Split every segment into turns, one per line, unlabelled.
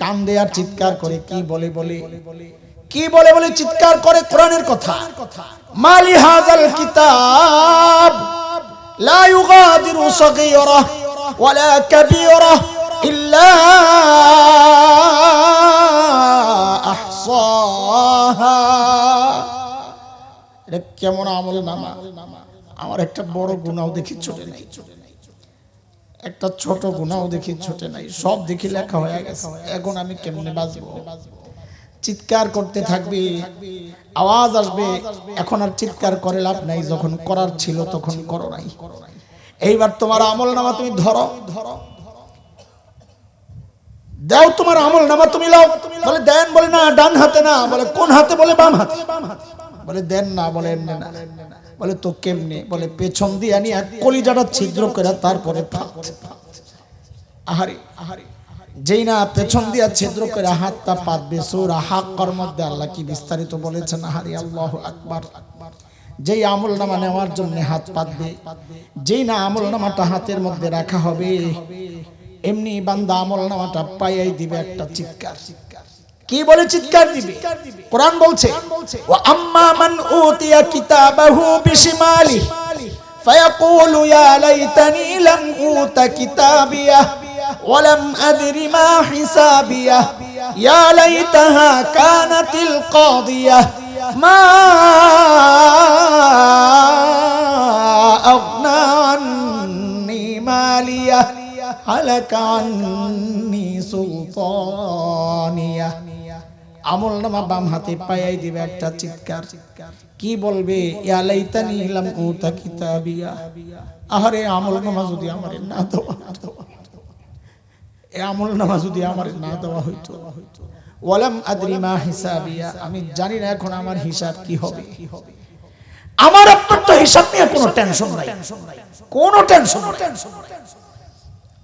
কান্দে আর চিৎকার করে কি বলে বলে? কি বলে বলে? চিৎকার করে কোরআনের কথা। মালি হাজাল কিতাব লা ইউগাদিরু সগীরা ওয়ালা কাবীরা ইল্লা আহসাহা। এটা কেমন আমল নামা? আমার একটা বড় গুনাও দেখি ছোটে নাই। একটা ছোট গুনাও দেখি ছোটে নাই, সব দেখি লেখা হয়ে গেছে। এখন আমি কেমনে বাঁচবো চিৎকার করতে থাকবে, আওয়াজ আসবে, এখন আর চিৎকার করে লাভ নাই, যখন করার ছিল তখন করো নাই। এইবার তোমার আমল নামা তুমি ধরো। ধরো দাও তোমার আমল নামা তুমি লাও। তুমি বলে দেন বলে না, ডান হাতে না, বলে কোন হাতে, বলে বাম হাতে বাম হাতে। বলে, দেন না, বলে এমনি না। বলে, তো কেমনে? বলে, পেছন দিয়ে আনি এক কলিজাটা ছিদ্র করে তারপরে আহারে আহারে যেই না পেছন দিয়া ছিদ্র করে হাতটা মধ্যে আল্লাহ কি বিস্তারিত বলেছেন? আহারে, আল্লাহ আকবার। যেই আমল নামা নেওয়ার জন্য হাত পাতবে, যেই না আমল নামাটা হাতের মধ্যে রাখা হবে, এমনি বান্দা আমল নামাটা পাইয়াই দিবে একটা চিৎকার। কি বলে চিৎকার দিবে কোরআন বলছে ওয়া আম্মা মান উতিয়া কিতাবাহু বিশিমালি فيقول يا ليتني لم أوت كتابيه ولم أدر ما حسابيه يا ليتها كانت القاضية ما أغنى عني ماليه هلك عني سلطانيه আমল নামা বাম হাতে পায়াই দিবে একটা চিৎকার। কি বলবে? কিতাবিয়া। আহারে, আমল নামা যদি আমারে না দেওয়া আমল নামা যদি আমারে না দেওয়া হইতো। ওয়ালাম হিসাবিয়া। আমি জানি না এখন আমার হিসাব কি হবে। আমার আপনার তো হিসাব নিয়ে কোনো টেনশন নাই। কোনো টেনশন নাই।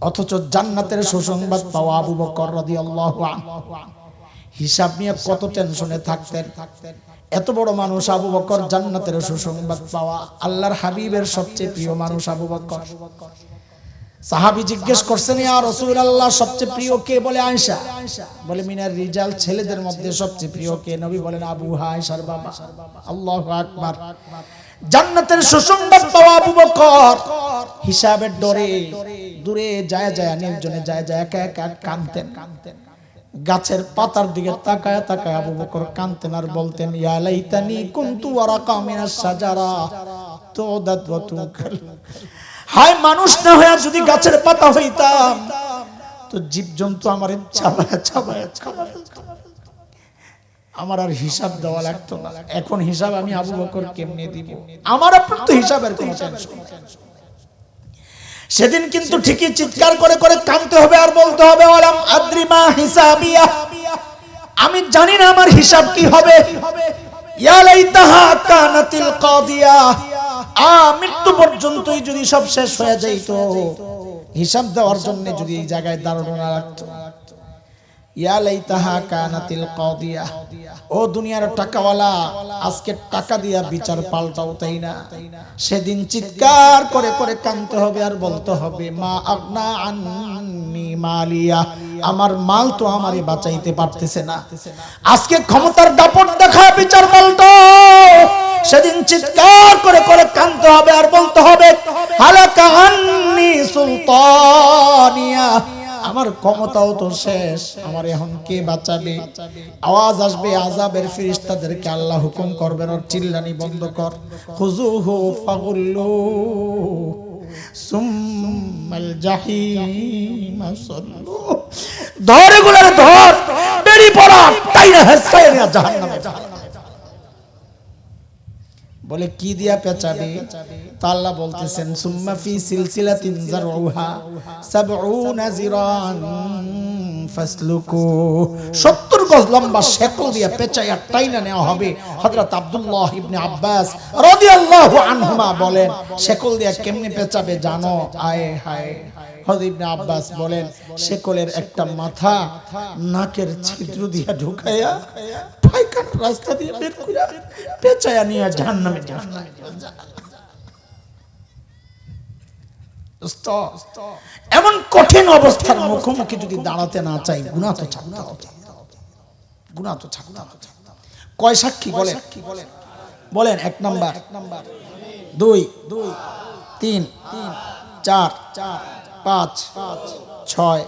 অথচ জান্নাতের সুসংবাদ পাওয়া আবু বকর রাদিয়াল্লাহু আনহু। হিসাব নিয়ে কত টেনশনে থাকতেন। এত বড় মানুষ আবু বকর জান্নাতের সুসংবাদ পাওয়া আল্লাহর হাবিবের সবচেয়ে প্রিয় মানুষ আবু বকর। সাহাবি জিজ্ঞেস করছেন, ইয়া রাসূল সবচেয়ে প্রিয় কে? বলে, আয়েশা। বলে, মিনার রিজাল ছেলেদের মধ্যে সবচেয়ে প্রিয় কে? নবী বলেন, আবু আয়েশার বাবা। আল্লাহু আকবার। জান্নাতের সুসংবাদ পাওয়া আবু বকর। হিসাবের ডরে দূরে যায় যায়, নির্জনে যায় যায়, একা একা কাঁদতেন কাঁদতেন। গাছের পাতার দিকে তাকায় তাকায় আবু বকর কানতেন আর বলতেন, ইয়া লাইতানি কুনতু ওয়ারাকা মিনাস সাজারা তুদাত ওয়া তুকাল হায় মানুষ না হয়ে যদি গাছের পাতা হইতাম, তো জীবজন্তু আমার চাবায় চাবায় চাবায় আমার আর হিসাব দেওয়া লাগতো না। এখন হিসাব আমি আবু বকর কেমনে দিব? আমার আপনার তো হিসাবের কোনো টেনশন সেদিন কিন্তু ঠিকই চিৎকার করে করে কাঁদতে হবে আর বলতে হবে ওলাম আদ্রিমা হিসাবিয়া। আমি জানি না আমার হিসাব কি হবে। মৃত্যু পর্যন্তই যদি সব শেষ হয়ে যাইতো, হিসাব দেওয়ার জন্য যদি এই জায়গায় দাঁড়ানো না রাখতো ইয়া টাকা দিয়া বিচার সেদিন চিৎকার আর বলতে হবে আমার মাল তো আমারে বাঁচাইতে পারতেছে না। আজকে ক্ষমতার দাপট দেখা বিচার পাল্টাও। সেদিন চিৎকার করে করে কানতে হবে আর বলতে হবে, হালাকা আন্নি সুলতানিয়া আমার ক্ষমতাও তো শেষ। আমার এখন কে বাঁচাবে? আওয়াজ আসবে আজাবের ফিরিস্তাদেরকে আল্লাহ হুকুম করবেন ওর চিল্লানি বন্ধ কর। খুজুহু ফাগুল্লু সুম্মাল জাহিম ধর এগুলারে ধর। বেরি পড়া, টাইরা হেসকায় নিয়ে জাহান্নামে। বলে, কি দিয়া পেঁচাবে? তা আল্লাহ বলতেছেন, সুম্মা ফি সিলসিলাতিন জারউহা সাবউনা জিরান ফাসলুকু। 70 গজ লম্বা শেকল দিয়া পেঁচাইয়া টাইনা নেওয়া হবে। হযরত আব্দুল্লাহ ইবনে আব্বাস রাদিয়াল্লাহু আনহুমা বলেন, শেকল দিয়া কেমনে পেঁচাবে জানো? আয়, হায়। আব্বাস বলেন শেকলের একটা মাথা নাকের ছিদ্র দিয়া ঢুকাইয়া পায়খানা রাস্তা দিয়ে বের করে পেঁচায়া নিয়ে দোস্ত, এমন কঠিন অবস্থার মুখোমুখি যদি দাঁড়াতে না চাই গুণা তো ছাড়তে গুণা তো ছাড়তে কয় সাক্ষী বলেন? বলেন এক নাম্বার। দুই দুই তিন তিন চার চার পাঁচ, ছয়,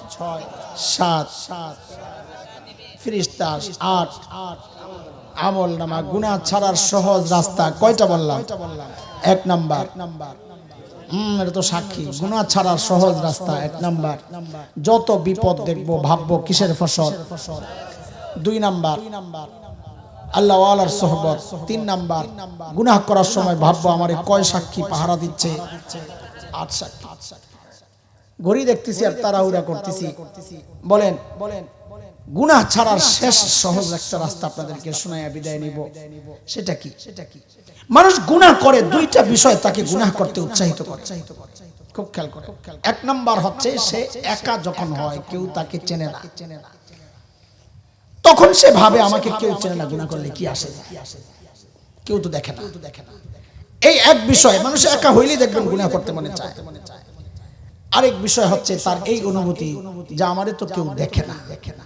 সাত সাত ফিরিস্তা, আট আট আমল নামা গুণা ছাড়ার সহজ রাস্তা। কয়টা বললাম? এক নাম্বার। নাম্বার এটা তো সাক্ষী। গুণা ছাড়ার সহজ রাস্তা, এক নাম্বার। যত বিপদ দেখব, ভাববো, কিসের ফসল? দুই নাম্বার। আল্লাহ আলার সোহবত। তিন নাম্বার। গুনাহ করার সময় ভাববো, আমার কয় সাক্ষী পাহারা দিচ্ছে? আট সাক্ষী। ঘড়ি দেখতেছি আর তাড়াহুড়া করতেছি। বলেন বলেন গুনাহ ছাড়ার শেষ সহজ একটা রাস্তা আপনাদেরকে শোনায়া বিদায় নিব। সেটা কি? সেটা কি? মানুষ গুনাহ করে দুইটা বিষয় তাকে গুনাহ করতে উৎসাহিত করে। খুব খেয়াল করে। এক নাম্বার হচ্ছে সে একা যখন হয় কেউ তাকে চেনে না। চেনে না। তখন সে ভাবে আমাকে কেউ চেনে না গুনাহ করলে কি আসে? কেউ তো দেখে না। দেখে না। এই এক বিষয় মানুষ একা হইলেই দেখবেন গুনাহ করতে মনে চায়। আরেক বিষয় হচ্ছে তার এই অনুভূতি যা আমারে তো কেউ দেখে না। দেখে না।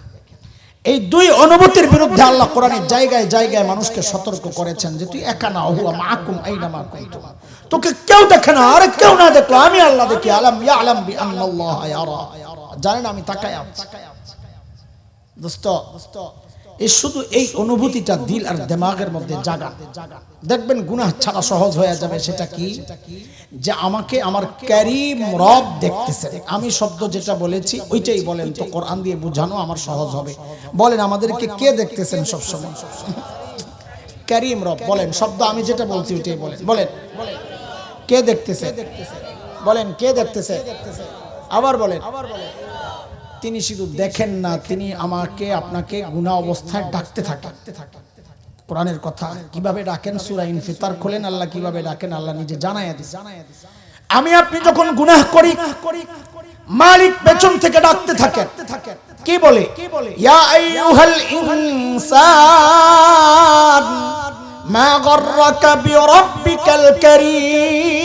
এই দুই অনুভূতির বিরুদ্ধে আল্লাহ কোরআনের জায়গায় জায়গায় মানুষকে সতর্ক করেছেন যে তুই একা না হুয়া মাকুম আইনা মা কুনতুম। তোকে কেউ দেখে না আরে কেউ না দেখল। আমি আল্লাহ দেখি আলাম ইয়া আলাম বি আন্নাল্লাহ ইয়ারা। জানেন আমি তাকায় আছি। দোস্ত দোস্ত এই শুধু এই অনুভূতিটা দিল আর দেমাগের মধ্যে জাগা। দেখবেন গুনাহ ছাড়া সহজ হয়ে যাবে সেটা কি? যে আমাকে আমার ক্যারিম রব দেখতেছে। আমি শব্দ যেটা বলেছি, ওইটাই বলেন তো কোরআন দিয়ে বোঝানো আমার সহজ হবে। বলেন, আমাদেরকে কে দেখতেছেন সবসময়? ক্যারিম রব, বলেন, শব্দ আমি যেটা বলছি ওইটাই বলেন। বলেন, কে দেখতেছে? বলেন, কে দেখতেছে? আবার বলেন আবার বলেন। তিনি শুধু দেখেন না, তিনি আমাকে, আপনাকে গুণা অবস্থায় ডাকতে থাকেন। কোরআনের কথা, কীভাবে ডাকেন? সূরা ইনফিতার খোলেন, আল্লাহ কীভাবে ডাকেন? আল্লাহ নিজে জানায়া আমি আপনি যখন গুনাহ করি, মালিক পেছন থেকে ডাকতে থাকেন। কি বলে? ইয়া আইয়ুহাল ইনসান মা গররাকা কারীম।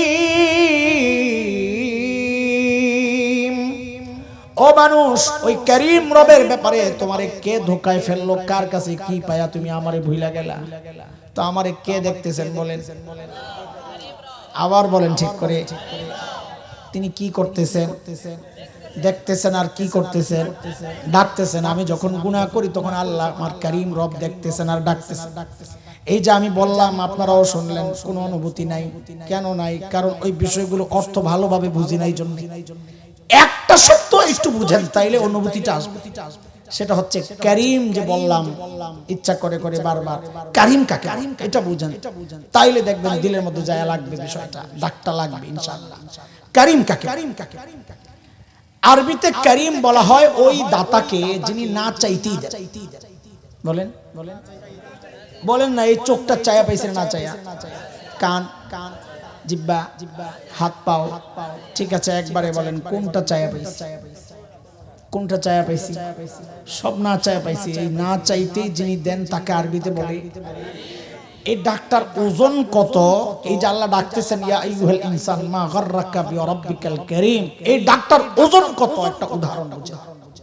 ও মানুষ, ওই করিম রবের ব্যাপারে তোমারে কে ধোকায় ফেলল? কার কাছে কি পায়া তুমি আমারে ভুইলা গেলা? তো আমারে কে দেখতেছেন বলেন? আবার বলেন ঠিক করে। তিনি কি করতেছেন? দেখতেছেন আর কি করতেছেন? ডাকতেছেন। আমি যখন গুনাহ করি তখন আল্লাহ আমার করিম রব দেখতেছেন আর ডাকতেছেন। এই যে আমি বললাম, আপনারাও শুনলেন, কোনো অনুভূতি নাই। কেন নাই? কারণ ওই বিষয়গুলো অর্থ ভালোভাবে বুঝি নাই জন্য। একটা সত্য একটু বুঝেন, তাইলে অনুভূতিটা আসবে। সেটা হচ্ছে করিম যে বললাম, ইচ্ছা করে করে বারবার, কারিম কাকে এটা বুঝেন। তাইলে দেখবেন দিলের মধ্যে যায় লাগবে বিষয়টা ডাকটা লাগবে, ইনশাআল্লাহ। কারিম কাকে কারিম কাকে আরবিতে করিম বলা হয় ওই দাতাকে যিনি না চাইতেই দেন। বলেন? বলেন বলেন না, এই চোখটা চায়া পাইছে না চায়া? কান কান? জিব্বা, হাত পাও। ঠিক আছে, একবারে বলেন, কোনটা চায়া পাইছি? কোনটা চায়া পাইছি? সব না চায়া পাইছি, এই না চাইতেই যিনি দেন তাকে আরবিতে বলে। এই ডাক্তার ওজন কত? এই যে আল্লাহ ডাকতেছেন, ইয়া আইয়ুহাল ইনসান মা গাররাকা বিরাব্বিকাল কারীম। এই ডাক্তার ওজন কত? একটা উদাহরণ বুঝে।